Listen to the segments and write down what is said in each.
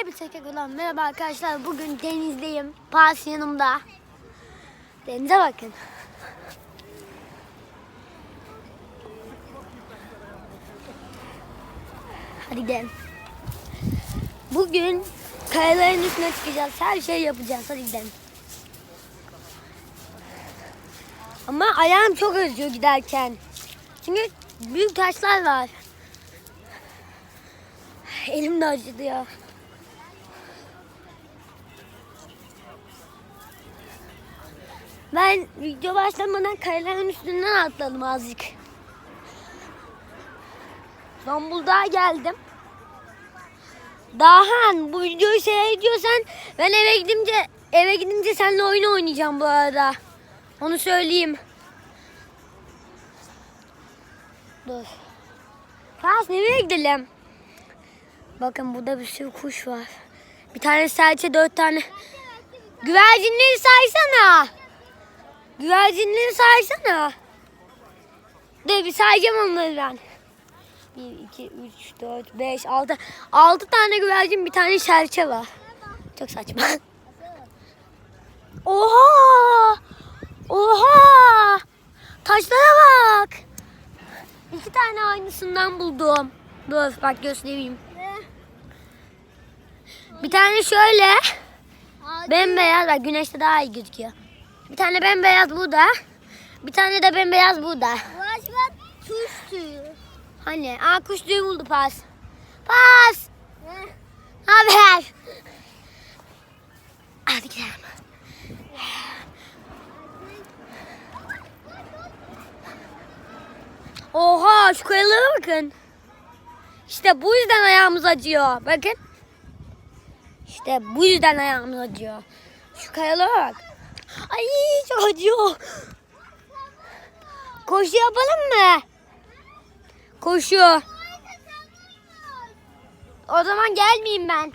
Hepinize tekrardan merhaba arkadaşlar. Bugün denizdeyim. Pas yanımda. Denize bakın. Hadi gidelim. Bugün kayaların üstüne çıkacağız. Her şeyi yapacağız. Hadi gidelim. Ama ayağım çok acıyor giderken. Çünkü büyük taşlar var. Elim de acıdı ya. Ben video başlamadan kayaların üstünden atladım azıcık. Zonguldak'a geldim. Dahan bu videoyu seyrediyorsan ben eve gidince eve gidince seninle oyun oynayacağım bu arada. Onu söyleyeyim. Dur. Fas nereye gidelim? Bakın burada bir sürü kuş var. Bir tane serçe dört tane. Güvercinleri saysana. Güvercinleri saysana. Dur bir sayacağım onları ben. 1, 2, 3, 4, 5, 6. 6 tane güvercin bir tane serçe var. Çok saçma. Oha! Oha! Taşlara bak. İki tane aynısından buldum. Dur bak göstereyim. Bir tane şöyle bembeyaz güneşte daha iyi gözüküyor. Bir tane bembeyaz burada. Bir tane de bembeyaz burada. Başka tuş suyu. Hani aa kuş tüyü buldu pas. Pas. Ne haber? Hadi gidelim. Oha şu kayalara bakın. İşte bu yüzden ayağımız acıyor. Bakın. İşte bu yüzden ayağımız acıyor. Şu kayalara bak. Ay çok acıyor. Koşu yapalım mı? Koşu. O zaman gelmeyeyim ben.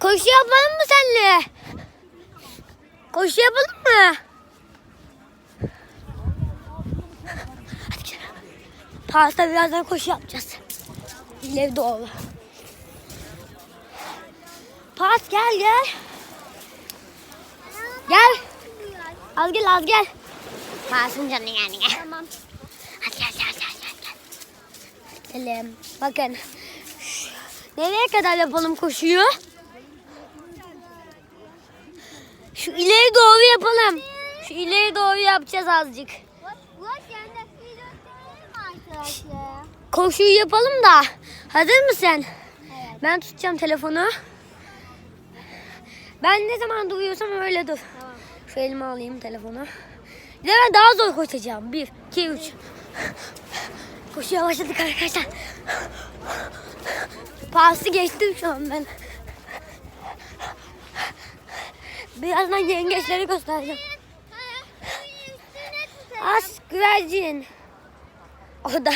Koşu yapalım mı senle? Koşu yapalım mı? Hadi gidelim. Pasta birazdan koşu yapacağız. İleri doğru. Pas gel gel. Gel. Az gel az gel. Pasın canı yani. Tamam. Hadi gel gel gel gel. gel. Gidelim. Bakın. Şu- Nereye kadar yapalım koşuyu? Şu ileri doğru yapalım. Şu ileri doğru yapacağız azıcık. Koşuyu yapalım da. Hazır mısın? Evet. Ben tutacağım telefonu. Ben ne zaman duruyorsam öyle dur. Tamam. Şu elime alayım telefonu. Bir de ben daha zor koşacağım. Bir, iki, üç. Koşuya başladık arkadaşlar. Pası geçtim şu an ben. Birazdan yengeçleri göstereceğim. Az güvercin. Orada.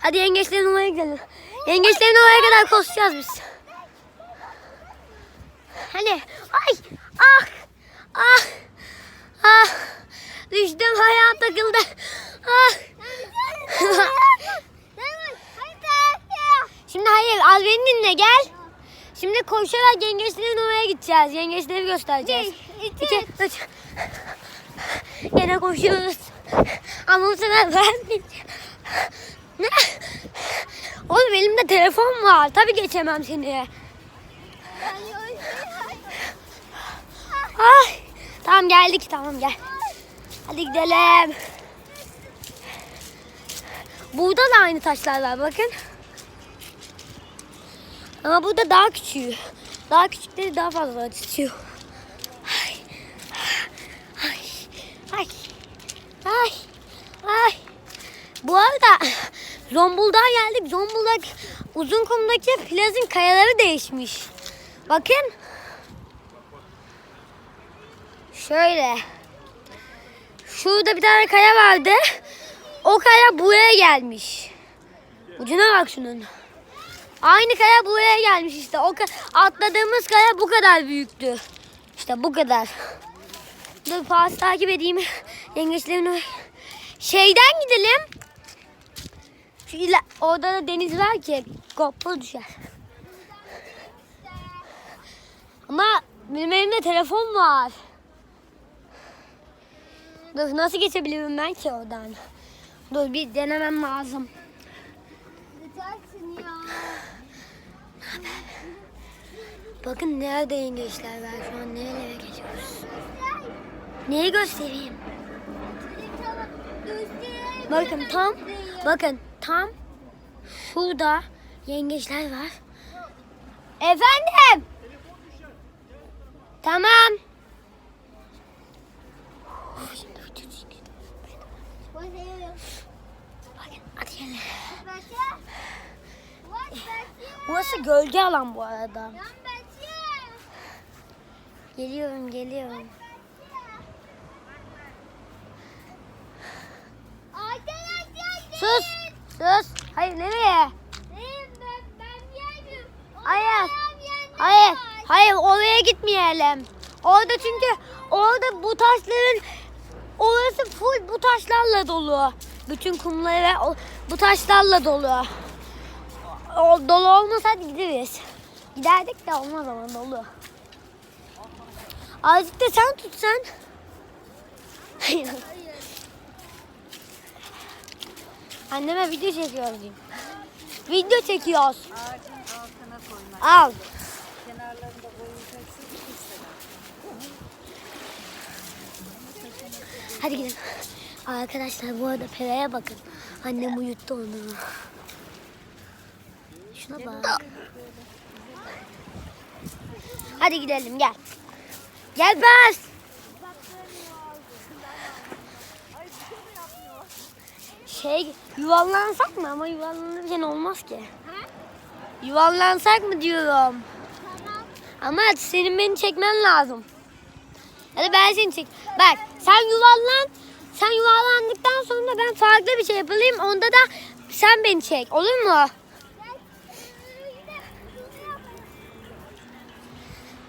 Hadi yengeçlerin oraya gidelim. Yengeçlerin oraya kadar koşacağız biz. Hani ay ah ah ah düştüm ayağım takıldı. Ah. Şimdi hayır az beni dinle gel. Şimdi koşarak yengeçlerin oraya gideceğiz. Yengeçleri göstereceğiz. Bir, iki, üç. Gene koşuyoruz. Ama bu sefer ben Ne? Oğlum elimde telefon var. Tabii geçemem seni. Ay. Tamam geldik tamam gel. Hadi gidelim. Burada da aynı taşlar var bakın. Ama burada daha küçüğü. Daha küçükleri daha fazla acıtıyor. Ay. Ay. Ay. Ay. Ay. Bu arada Zonguldak'a geldik. Zonguldak Uzunkum'daki plazın kayaları değişmiş. Bakın. Şöyle. Şurada bir tane kaya vardı. O kaya buraya gelmiş. Ucuna bak şunun. Aynı kaya buraya gelmiş işte. O ka- atladığımız kaya bu kadar büyüktü. İşte bu kadar. Dur pas takip edeyim. Yengeçlerin Şeyden gidelim. Şu ila, orada da deniz var ki GoPro düşer. Ama benim elimde telefon var. Dur nasıl geçebilirim ben ki oradan? Dur bir denemem lazım. Geçersin ya. Bakın nerede yengeçler var şu an nerelere geçiyoruz. Neyi göstereyim? Göstereyim. Bakın tam bakın tam şurada yengeçler var. Efendim? Tamam. Uf, şimdi video çekiyorum. Bakın hadi gelin. Burası gölge alan bu arada. Geliyorum geliyorum. Sus sus. Hayır nereye? Hayır. Hayır. Hayır oraya gitmeyelim. Orada çünkü orada bu taşların orası full bu taşlarla dolu. Bütün kumları bu taşlarla dolu. O, dolu olmasaydı gideriz. Giderdik de olmaz ama dolu. Azıcık da sen tut sen. Anneme video çekiyoruz diyeyim. Video çekiyoruz. Al. Hadi gidelim. Arkadaşlar bu arada Pere'ye bakın. Annem uyuttu onu. Şuna bak. Hadi gidelim gel. Gel bas. Şey yuvarlansak mı ama yuvarlanırken olmaz ki. Yuvarlansak mı diyorum. Ama senin beni çekmen lazım. Hadi ben seni çek. Bak sen yuvarlan. Sen yuvarlandıktan sonra ben farklı bir şey yapayım. Onda da sen beni çek. Olur mu?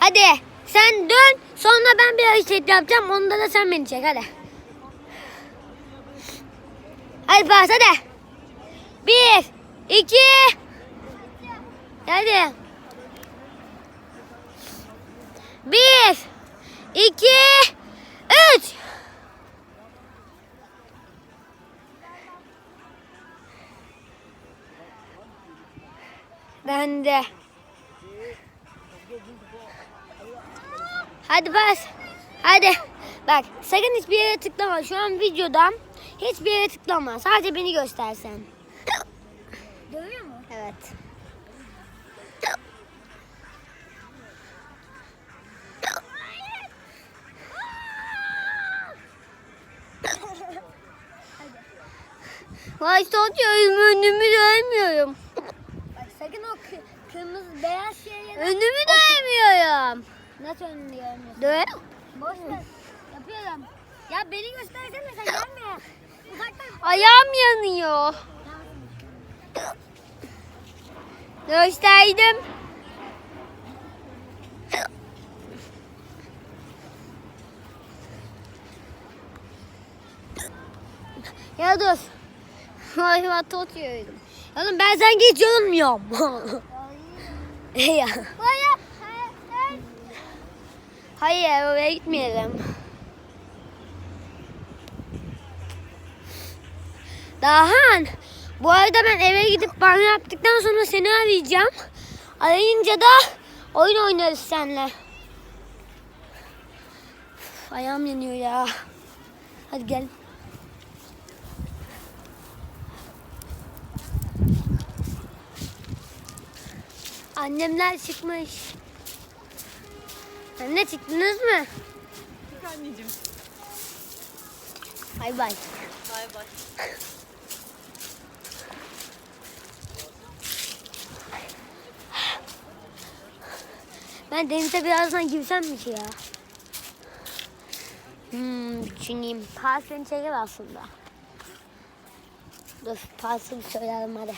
Hadi sen dön. Sonra ben bir hareket yapacağım. Onda da sen beni çek. Hadi. Hadi bas hadi. Bir, iki. Hadi. Bir, iki, üç. Ben de. Hadi bas. Hadi. Bak sakın hiçbir yere tıklama. Şu an videoda hiçbir yere tıklama. Sadece beni göstersen. Görüyor mu? Evet. Vay satıyorum önümü dönmüyorum. Bak sakın o kı- kırmızı beyaz şeye Önümü dönmüyorum. Nasıl önünü görmüyorsun? Dön. Boş ver. Yapıyorum. Ya beni göstersene sen gelme. Uzaktan. Ayağım yanıyor. Gösterdim. Ya dur. Ay ben tutuyorum. Oğlum ben sen geç yorulmuyorum. ya. Hayır oraya gitmeyelim. Dahan. Bu arada ben eve gidip banyo yaptıktan sonra seni arayacağım. Arayınca da oyun oynarız seninle. Üf, ayağım yanıyor ya. Hadi gel. Annemler çıkmış. Anne çıktınız mı? Çık anneciğim. Bay bay. Bay bay. Ben denize birazdan girsem mi ki ya? Hmm, düşüneyim. Beni çeker aslında. Dur pası bir söyleyelim hadi.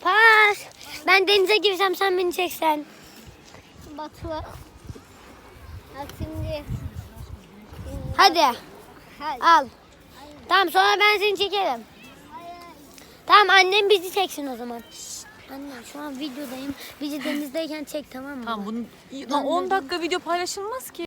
Pas. Ben denize girsem sen beni çeksen. Batu. Bak şimdi. Hadi. Hayır. Al. Tamam sonra ben seni çekerim. Tamam annem bizi çeksin o zaman. Anne şu an videodayım. Bizi denizdeyken çek tamam mı? Tamam bunun Lan 10 dakika video paylaşılmaz ki.